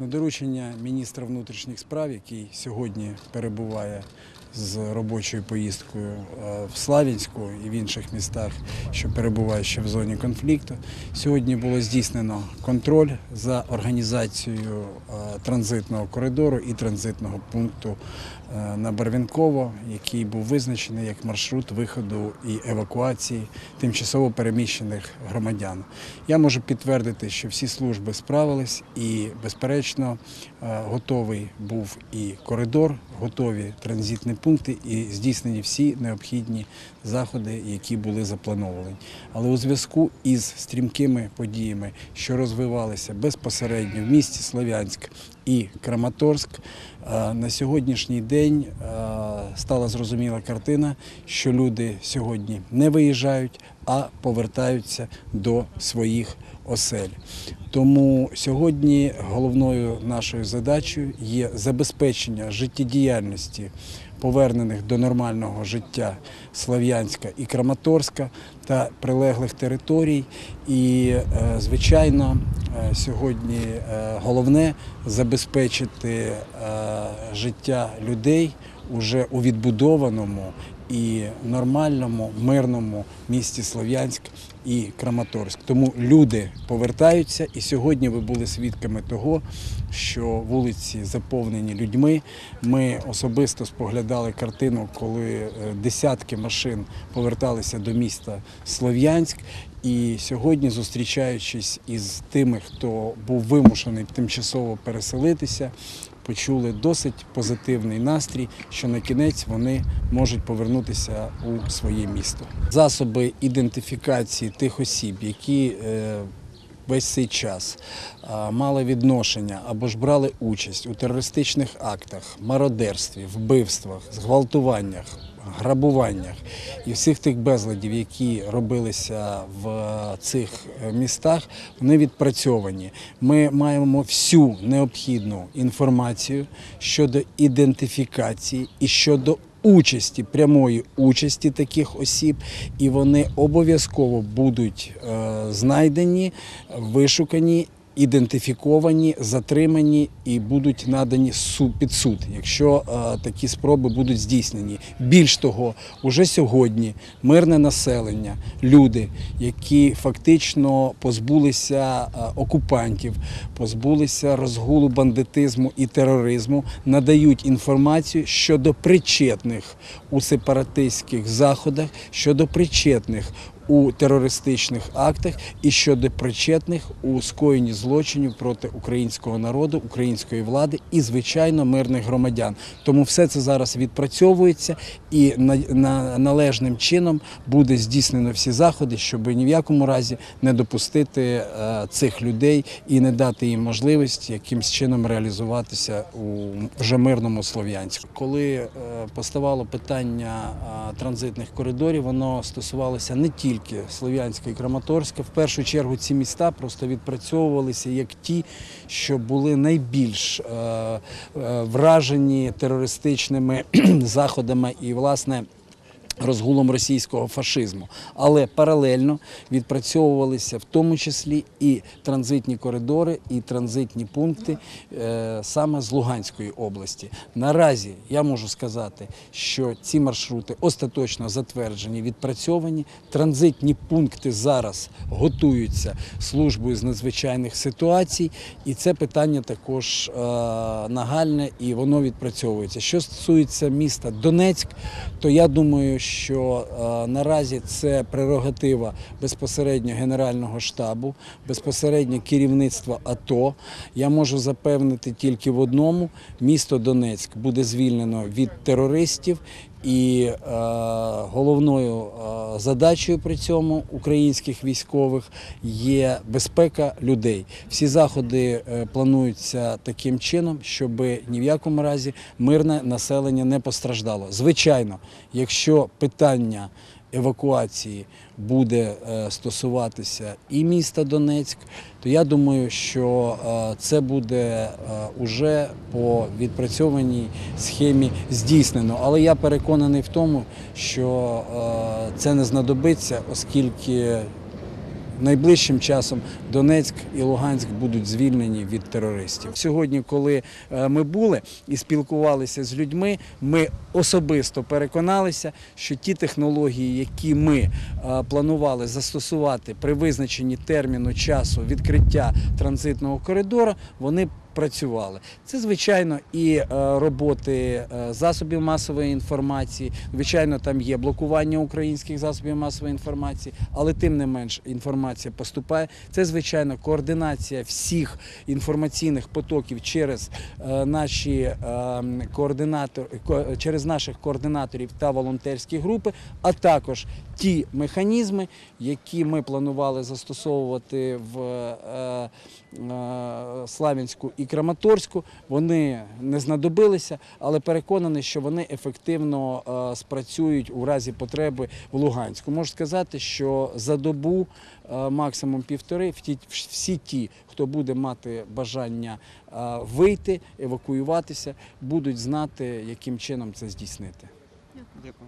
На доручення міністра внутрішніх справ, який сьогодні перебуває з робочою поїздкою е, в Славянську і в інших містах, що перебувають ще в зоні конфлікту. Сьогодні було здійснено контроль за організацією е, транзитного коридору і транзитного пункту на Барвінково, який був визначений як маршрут виходу і евакуації тимчасово переміщених громадян. Я можу підтвердити, що всі служби справились і, безперечно, е, готовий був і коридор, готові транзитні пункти і здійснені всі необхідні заходи, які були заплановані. Але у зв'язку із стрімкими подіями, що розвивалися безпосередньо в місті Слов'янськ і Краматорськ, е, на сьогоднішній день е, стала зрозуміла картина, що люди сьогодні не виїжджають, а повертаються до своїх осель. Тому сьогодні головною нашою задачею є забезпечення життєдіяльності повернених до нормального життя Слов'янська і Краматорська та прилеглих територій. І, е, звичайно, е, сьогодні е, головне забезпечити життя людей уже у відбудованому і нормальному мирному місті Слов'янськ і Краматорськ. Тому люди повертаються, і сьогодні ви були свідками того, що вулиці заповнені людьми. Ми особисто споглядали картину, коли е, десятки машин поверталися до міста Слов'янськ. І сьогодні, зустрічаючись із тими, хто був вимушений тимчасово переселитися, почули досить позитивний настрій, що на кінець вони можуть повернутися у своє місто. Засоби ідентифікації тих осіб, які е, весь цей час мали відношення або ж брали участь у терористичних актах, мародерстві, вбивствах, зґвалтуваннях. Грабуваннях і всіх тих безладів, які робилися в цих містах, вони відпрацьовані. Ми маємо всю необхідну інформацію щодо ідентифікації і щодо участі, прямої участі таких осіб, і вони обов'язково будуть е, знайдені, вишукані. Ідентифіковані, затримані і будуть надані під суд, якщо е, такі спроби будуть здійснені. Більш того, уже сьогодні мирне населення, люди, які фактично позбулися е, окупантів, позбулися розгулу бандитизму і тероризму, надають інформацію щодо причетних у сепаратистських заходах, щодо причетних у терористичних актах і щодо причетних у скоєнні злочинів проти українського народу, української влади і, звичайно, мирних громадян. Тому все це зараз відпрацьовується і на, на, належним чином буде здійснено всі заходи, щоб ні в якому разі не допустити е, цих людей і не дати їм можливість якимсь чином реалізуватися у вже мирному Слов'янську. Коли е, поставало питання е, транзитних коридорів, воно стосувалося не тільки Слов'янська і Краматорська. В першу чергу ці міста просто відпрацьовувалися як ті, що були найбільш е, е, вражені терористичними заходами і, власне, розгулом російського фашизму, але паралельно відпрацьовувалися в тому числі і транзитні коридори, і транзитні пункти е, саме з Луганської області. Наразі я можу сказати, що ці маршрути остаточно затверджені, відпрацьовані. Транзитні пункти зараз готуються службою з надзвичайних ситуацій, і це питання також е, нагальне і воно відпрацьовується. Що стосується міста Донецьк, то я думаю, що е, наразі це прерогатива безпосередньо Генерального штабу, безпосередньо керівництва АТО. Я можу запевнити тільки в одному: місто Донецьк буде звільнено від терористів. І е, головною е, задачею при цьому українських військових є безпека людей. Всі заходи е, плануються таким чином, щоб ні в якому разі мирне населення не постраждало. Звичайно, якщо питання евакуації буде е, стосуватися і міста Донецьк, то я думаю, що е, це буде е, уже по відпрацьованій схемі здійснено. Але я переконаний в тому, що це не знадобиться, оскільки найближчим часом Донецьк і Луганськ будуть звільнені від терористів. Сьогодні, коли е, ми були і спілкувалися з людьми, ми особисто переконалися, що ті технології, які ми е, планували застосувати при визначенні терміну часу відкриття транзитного коридору, вони працювали. Це, звичайно, і е, роботи е, засобів масової інформації. Звичайно, там є блокування українських засобів масової інформації, але тим не менш інформація поступає. Це, звичайно, координація всіх інформаційних потоків через е, наші координатори, ко- через наших координаторів та волонтерські групи, а також ті механізми, які ми планували застосовувати в е, е, Славянську і Краматорську, вони не знадобилися, але переконаний, що вони ефективно е, спрацюють у разі потреби в Луганську. Можу сказати, що за добу максимум півтори всі- ті, хто буде мати бажання вийти, евакуюватися, будуть знати, яким чином це здійснити. Дякую.